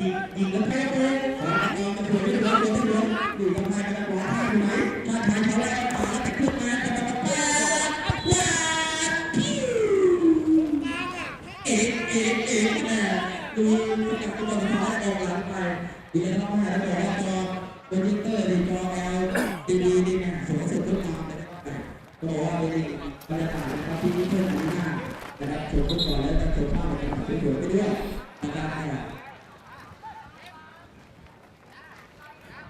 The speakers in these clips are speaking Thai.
ยิงแล้วแพ้เลยขอตะโกนตะโกนไม่ร้องไม่ร้องอยู่ทำไมกันวะอยู่ไหนชาติไทยเขาแรกขาแต่ขึ้น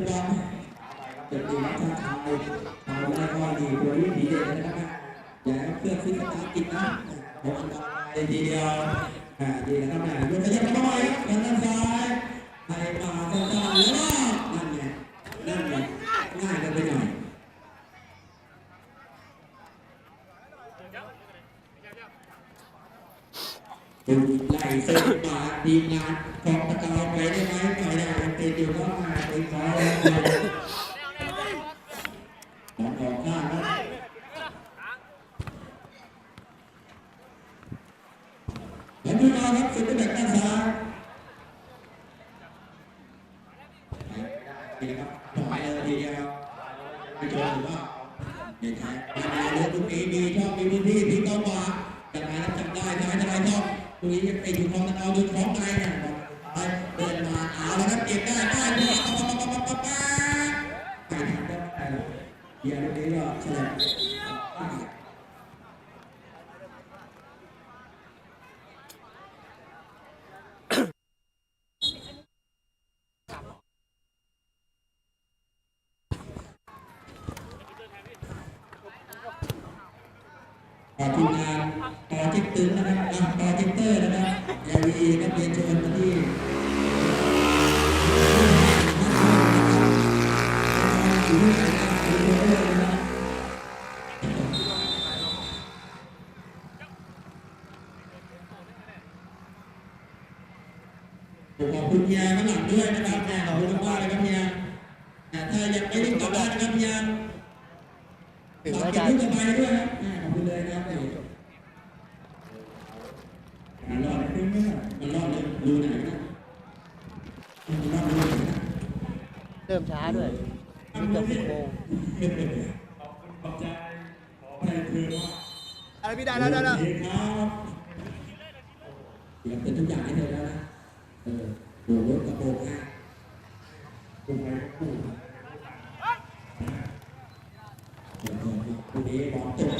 มันแต่งจังหวะจะดีนะท่าทางเอาได้ก็ดีตัวนี้ดีเด็ดนะครับอย่าให้เพื่อนฟิสตาร์ติดนะผมอันตรายทีเดียวอ่าดีนะครับนะยกขยับมาหน่อยครับทางด้านซ้ายให้มาสั้นๆแล้วนั่นไงนั่นไงง่ายกันไปหน่อยดูไหลเส้นมาทีมงานของตะกาวไปได้ไหมไปได้ยังติดอยู่ก็มาไปขอแล้ว ของออกข้านะแล้วดูมาครับสุดที่แบกด้านซ้ายนี่ครับไปเลยทีเดียวไม่ชนหรือว่าไม่ใช่มาเลยตรงนี้มีชองมีพื้นที่ที่ต้องมาจังไงครับจับได้ใช่ไหมจังไงต้องตรงนี้ยังไปอยู่ของตะเอาดูของไกลเนี่ย ขอทีมงานต่อจิ๊กตึงนะครับอะต่อจิ๊กเตอร์นะครับ LED ก็เรียนเชิญมาที่อยู่ที่ไหนนะครับอยู่ที่บผมขอบคุณเฮียข้างหลังด้วยนะครับเนี่ยขอบคุณมากเลยครับเฮียแต่ถ้ายังไม่ได้กลับบ้านนะครับเฮียฝากว่าเก็จะบลูกสบายด้วยนะ อ่าขอบคุณเลยนะครับเนี่ยมันรอดไหมมันรอดเลยดูไหนนะมันรอดดูไหนนะเริ่มช้าด้วยนี่เกือบสิบโมงขอบใจขอให้เพื่อนว่าอะไรพี่ได้แล้วได้แล้วเองครับเดี๋ยวเป็นทุกอย่างให้เธอแล้วนะเออโอ้โหกระโปรงห้าปูไปปูเดี๋ยวพรุ่งนี้บอกจบ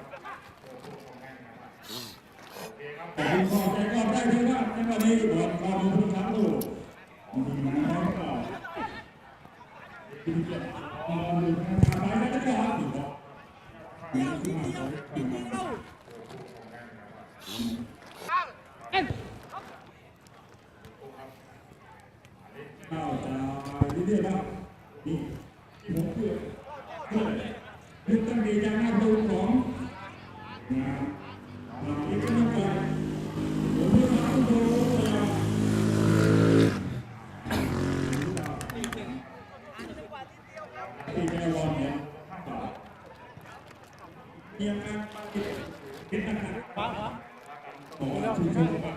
ก้าวตามเรื่อยๆคะดี いいね。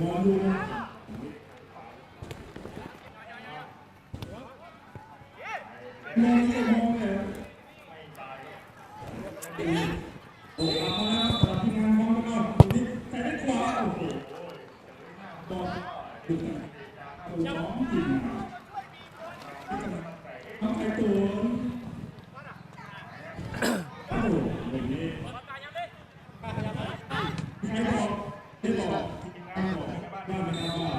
Thank. ได้ไหมครับว่า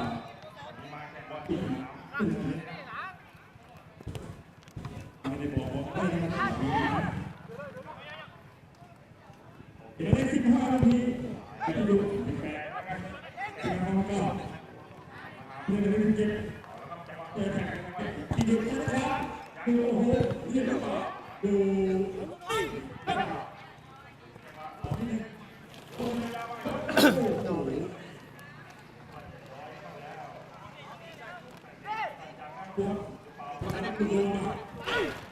ครับ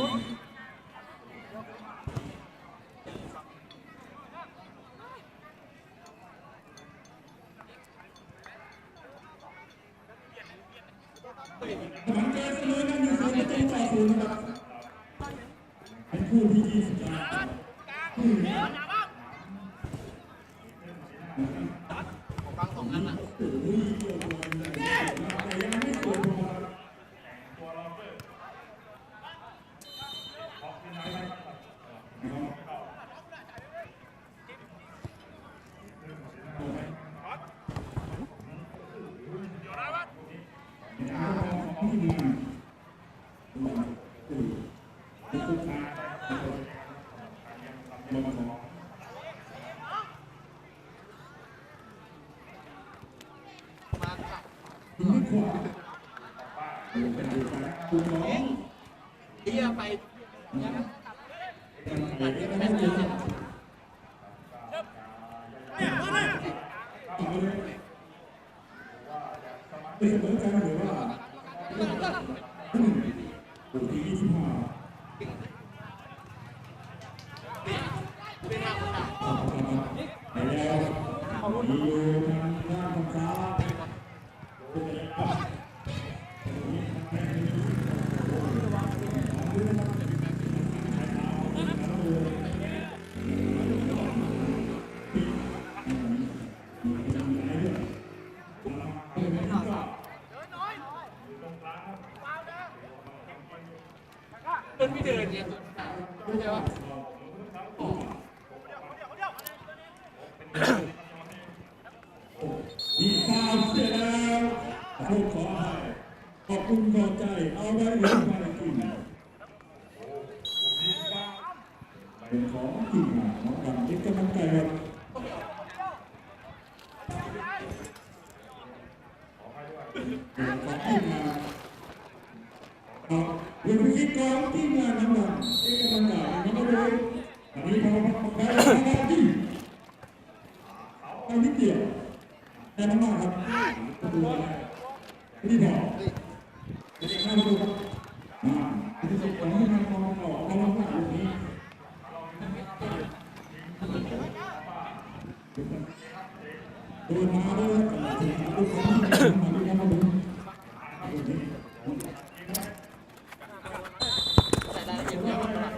Oh. เที่ยไปเหมือนกันเหมือน วิธีกรที่มาน้ำมันที่กำลังใจน้ำมันเลยอันนี้พอพอพอพอที่เอานิดเดียวแต่น้ำมันครับประตูอะไรนี่บอกไม่ได้ข้ามประตูครับอ่าที่สุดของที่มันมองออกมองหน้าอยู่นี้โดนมาด้วยถึงทุกคนที่มาด้วยกันมาดู ใส่รายละเอียดเยอะมาก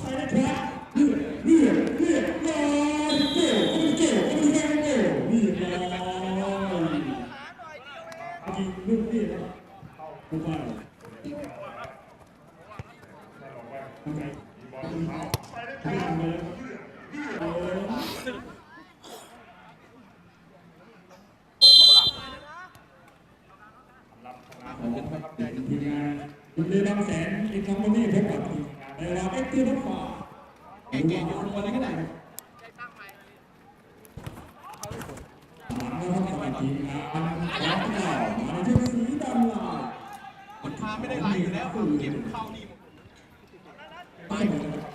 ใส่ได้ครับเลือดเลือดเลือดลอยเกี่ยวเกี่ยวเกี่ยวเกี่ยวนี่ลอยยิงลูกนี่ครับผู้ว่าทำไงทำไงทีมง คุณเรือบางแสนอีกคอมพานีพบกับทีมงานในเราเอ็กซ์ตีรถฝ่าเก่งๆอยู่คนอะไรก็ได้ครับมาแล้วครับกับทีมงานของเรามาในชุดสีดำลายคนพาไม่ได้ไล่อยู่แล้วเก็บเข้านี่หมดไปหมดเลยครับ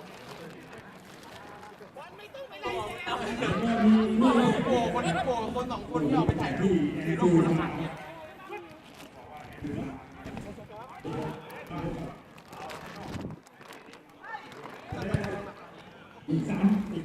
โอ้โหคนนั้นโผล่คนสองคนที่ออกไปถ่ายรูปที่รูปคนละหันเนี่ย อีกสามอีก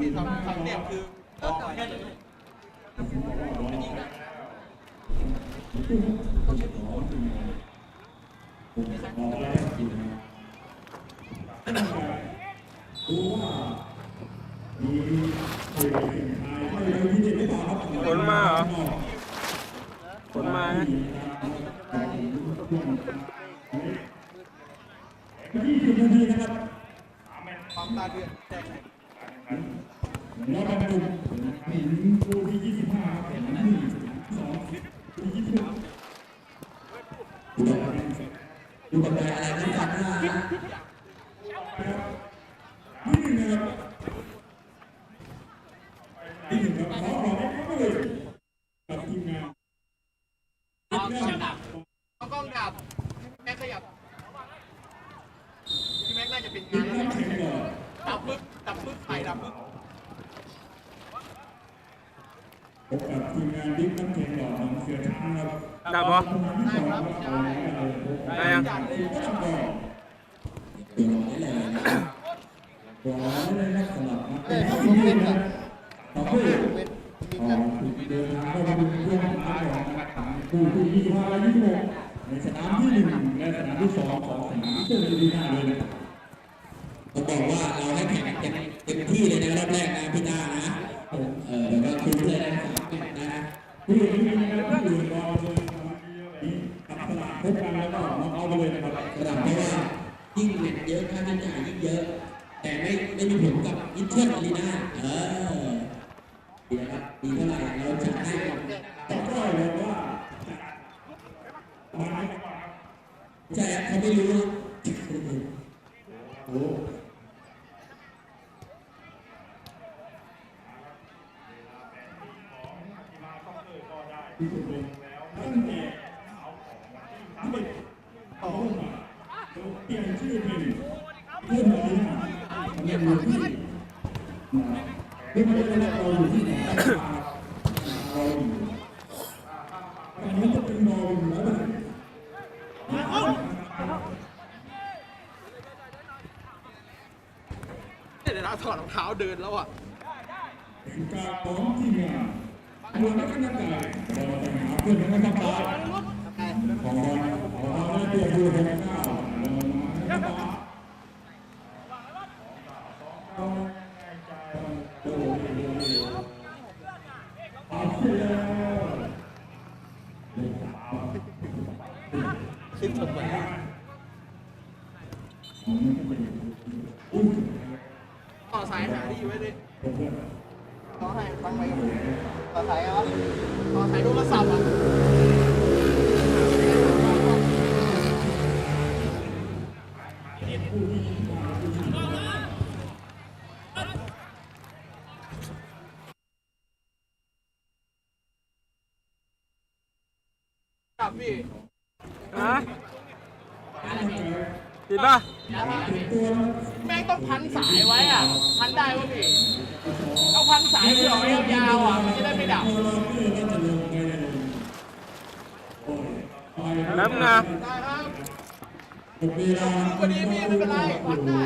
ที่ทำทำเนี่ยคือแค่นี้ยิงได้ฝนมาเหรอฝนมาไหมยี่สิบนาทีนะครับความตาเดือด แจ้งแล้วก็เป็นคู่ที่ยี่สิบห้าครับหนึ่งสองที่ยี่สิบหกดูกับอะไรที่ตัดหน้านี่หนึ่งนะครับนี่หนึ่งครับขอบอกให้เขาเลยกับทีมงาน เอากล้องดับเอากล้องดับแม็กขยับพี่แม็กน่าจะเป็น ที งาม นแล้ว น้ำแข็งก่อน ดับปึ๊บดับปึ๊บไข่ดับปึ๊บ พบกับ ทีมงานบิ๊กน้ำแข็งหล่อของเสือช้างครับดับปะได้ครับได้ยังก็ต้องบอกเดี๋ยวรอได้เลยนะรอได้เลยนะสำหรับนักเตะที่นี่นะต่อไปเป็นมีอ๋อกันเดินทางเข้ามาดูเรื่องของการของนะครับคู่ที่25และ26ในสนามที่หนึ่งและสนามที่สองของสนามเจอร์ดีนาเลยนะครับต้องบอกว่าเราให้แข่งเต็มเต็มที่เลยในรอบแรกนะพี่ตานะเออแล้วก็คุ้มเลยนะสามแมตช์นะ ผู้หญิงมีนะครับผู้หญิงรอเลยกับสลากพบกันแล้วก็มาเอาไปเลยนะครับสลากเพราะว่ายิ่งเน็ตเยอะค่าใช้จ่ายยิ่งเยอะ แต่ไม่ไม่มีผลกับอินเทอร์อารีนาเออดีนะครับดีเท่าไหร่เราจะให้แต่ก็เลยว่าใช่เขาไม่รู้โอ้ ตั้งแต่ ที่เป็นขอเปลี่ยนชื่อเป็นเพื่อนเราเนี่ยเราอยู่ที่เป็นเพื่อนเราอยู่ที่ไหนเราอยู่ตอนนี้จะเป็นรออยู่แล้ว เดี๋ยวนะถอดรองเท้าเดินแล้วอะ เป็นการพร้อมที่งานรวมทั้งนักการเราจะหาเพื่อนนักการของเราของเราได้ตัวผู้แทนข้าวเรามาเอาขึ้นแล้ว คิดทำไม ต่อสายหาดีไว้ดิ เขาให้ฟังไปภาษาเหรอ ต่อสายโทรศัพท์อะครับ พี่ฮะติดป่ะแม่งต้องพันสายไว้อะ พันได้วะพี่ต้องพันสายเผื่อไว้ยาวๆอะ มันจะได้ไม่ดับแป๊บนะได้ครับ เวลาวันนี้พี่ไม่เป็นไรพัดได้